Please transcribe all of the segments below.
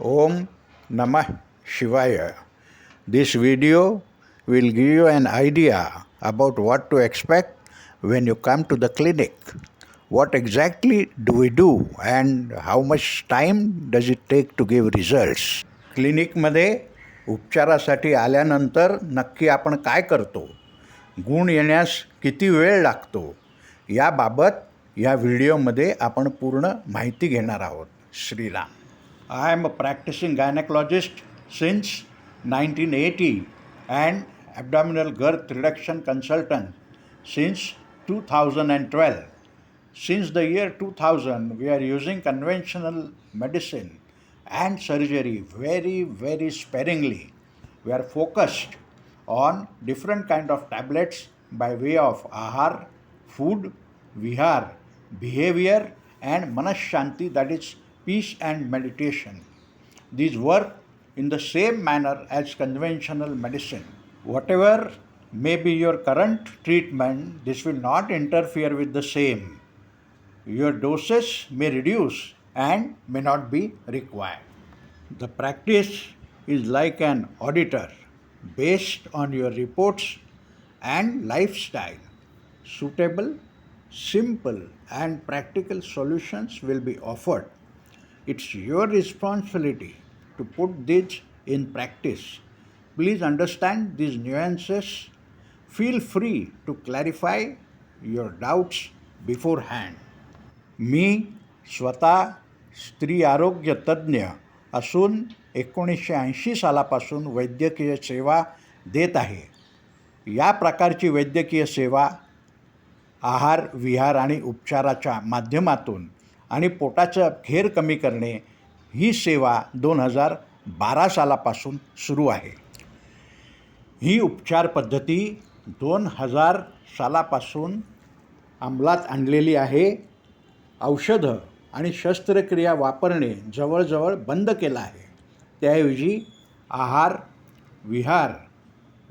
Om Namah Shivaya. This video will give you an idea about what to expect when you come to the clinic. What exactly do we do and how much time does it take to give results? क्लिनिकमध्ये उपचारासाठी आल्यानंतर नक्की आपण काय करतो गुण येण्यास किती वेळ लागतो याबाबत या व्हिडिओमध्ये आपण पूर्ण माहिती घेणार आहोत Shriram I am a practicing gynecologist since 1980 and abdominal girth reduction consultant since 2012. Since the year 2000, we are using conventional medicine and surgery very, very sparingly. We are focused on different kind of tablets by way of ahar, food, vihar, behavior and manas shanti that is peace and meditation. These work in the same manner as conventional medicine. Whatever may be your current treatment, this will not interfere with the same your doses may reduce and may not be required. The practice is like an auditor based on your reports and lifestyle. Suitable, simple, and practical solutions will be offered. It's your responsibility to put this in practice. Please understand these nuances. Feel free to clarify your doubts beforehand. मी स्वतः स्त्री आरोग्य तज्ज्ञ असून एकोणीसशे ऐंशी सालापासून वैद्यकीय सेवा देत आहे या प्रकारची वैद्यकीय सेवा आहार विहार आणि उपचाराच्या माध्यमातून आणि पोटाचं घेर कमी करणे ही सेवा दोन हजार बारा सालापासून सुरू आहे. ही उपचार पद्धती दोन हजार सालापासून अंमलात आणलेली आहे. औषधं आणि शस्त्रक्रिया वापरणे जवळजवळ बंद केलं आहे. त्याऐवजी आहार विहार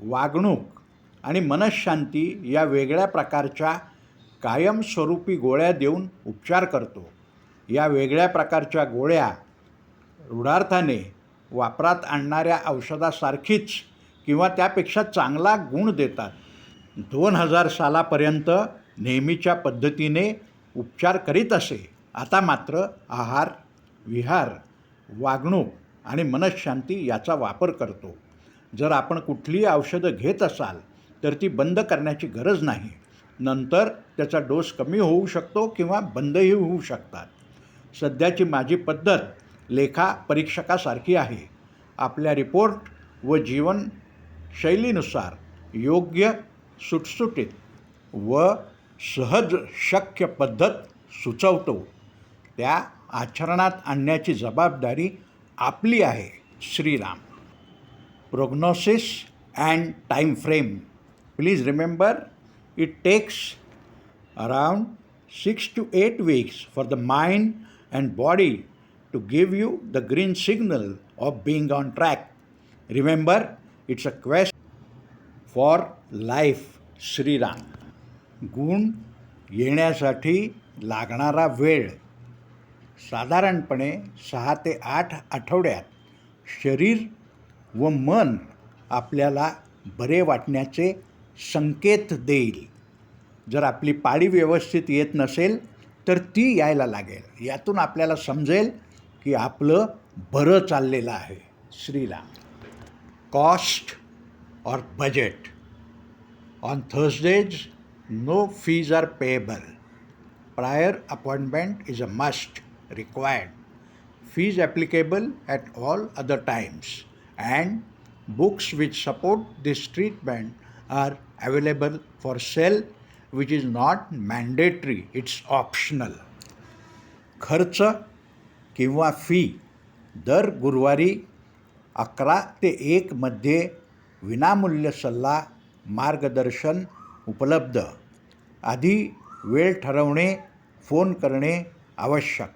वागणूक आणि मनशांती या वेगळ्या प्रकारच्या कायमस्वरूपी गोळ्या देऊन उपचार करतो. या वेगळ्या प्रकारच्या गोळ्या रूढार्थाने वापरात आणणाऱ्या औषधासारखीच किंवा त्यापेक्षा चांगला गुण देतात. दोन हजार सालापर्यंत नेहमीच्या पद्धतीने उपचार करीत असे. आता मात्र आहार विहार वागणूक आणि मनशांती याचा वापर करतो. जर आपण कुठलीही औषधं घेत असाल तर ती बंद करण्याची गरज नाही. नंतर त्याचा डोस कमी होऊ शकतो किंवा बंदही होऊ शकतात. सध्याची माझी पद्धत लेखा परीक्षकासारखी आहे. आपल्या रिपोर्ट व जीवनशैलीनुसार योग्य सुटसुटीत व सहज शक्य पद्धत सुचवतो. त्या आचरणात आणण्याची जबाबदारी आपली आहे Shriram. Prognosis and time frame please remember it takes around six to eight weeks for the mind and body to give you the green signal of being on track remember it's a quest for life Shriram गुण येण्यासाठी लागणारा वेळ साधारणपणे सहा ते आठ आठवड्यात शरीर व मन आपल्याला बरे वाटण्याचे संकेत देईल. जर आपली पाळी व्यवस्थित येत नसेल तर ती यायला लागेल. यातून आपल्याला समजेल की आपलं बरं चाललेलं आहे Srila cost or budget on Thursdays no fees are payable prior appointment is a must required fees applicable at all other times and books which support this treatment are available for sale which is not mandatory it's optional खर्च किंवा fee दर गुरुवारी अकरा ते एकमध्ये विनामूल्य सल्ला मार्गदर्शन उपलब्ध. आधी वेळ ठरवणे फोन करणे आवश्यक.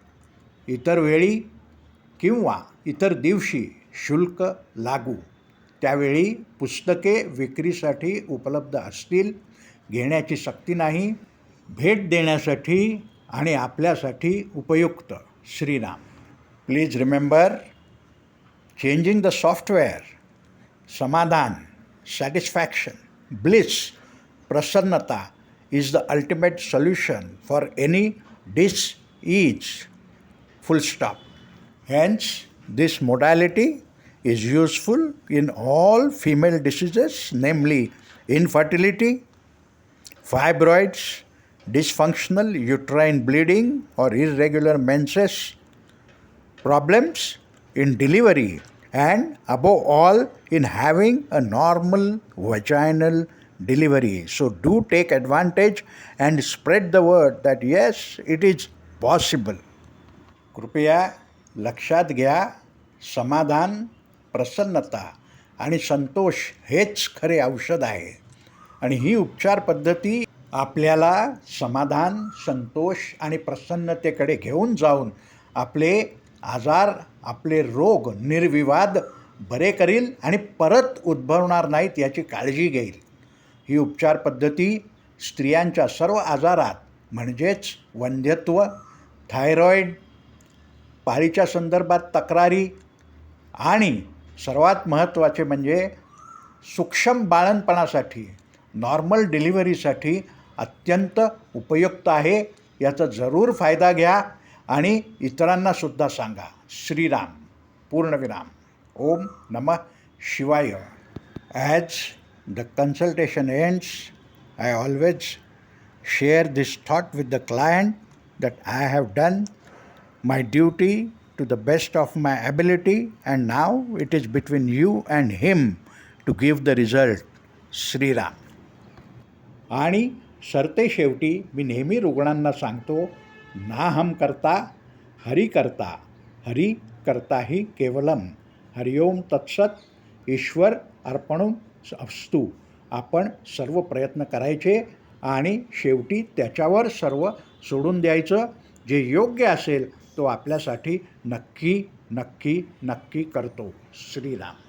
इतर वेळी किंवा इतर दिवशी शुल्क लागू. त्यावेळी पुस्तके विक्रीसाठी उपलब्ध असतील. घेण्याची सक्ती नाही भेट देण्यासाठी आणि आपल्यासाठी उपयुक्त. Shriram. Please remember changing the software समाधान सॅटिस्फॅक्शन ब्लिस प्रसन्नता is the ultimate solution for any disease full stop hence this modality is useful in all female diseases namely infertility fibroids, dysfunctional uterine bleeding or irregular menses, problems in delivery, and above all, in having a normal vaginal delivery. So, do take advantage and spread the word that yes, it is possible. कृपया लक्षात घ्या समाधान प्रसन्नता आणि संतोष हेच खरे औषध आहे आणि ही उपचार पद्धती आपल्याला समाधान संतोष आणि प्रसन्नतेकडे घेऊन जाऊन आपले आजार आपले रोग निर्विवाद बरे करील आणि परत उद्भवणार नाहीत याची काळजी घेईल. ही उपचार पद्धती स्त्रियांच्या सर्व आजारात म्हणजेच वंध्यत्व थायरॉईड पाळीच्या संदर्भात तक्रारी आणि सर्वात महत्त्वाचे म्हणजे सूक्ष्म बाळणपणासाठी नॉर्मल डिलिव्हरीसाठी अत्यंत उपयुक्त आहे. याचा जरूर फायदा घ्या आणि इतरांना सुद्धा सांगा. श्रीराम. पूर्णविराम. ओम नम शिवाय. As the consultation ends I always share this thought with the client that I have done my duty to the best of my ability and now it is between you and him to give the result Shriram आणि सरते शेवटी मी नेहमी रुग्णांना सांगतो ना हम करता हरी करता हरी करता ही केवलम हरिओम तत्सत ईश्वर अर्पण असतू. आपण सर्व प्रयत्न करायचे आणि शेवटी त्याच्यावर सर्व सोडून द्यायचं. जे योग्य असेल तो आपल्यासाठी नक्की नक्की नक्की करतो. श्रीराम.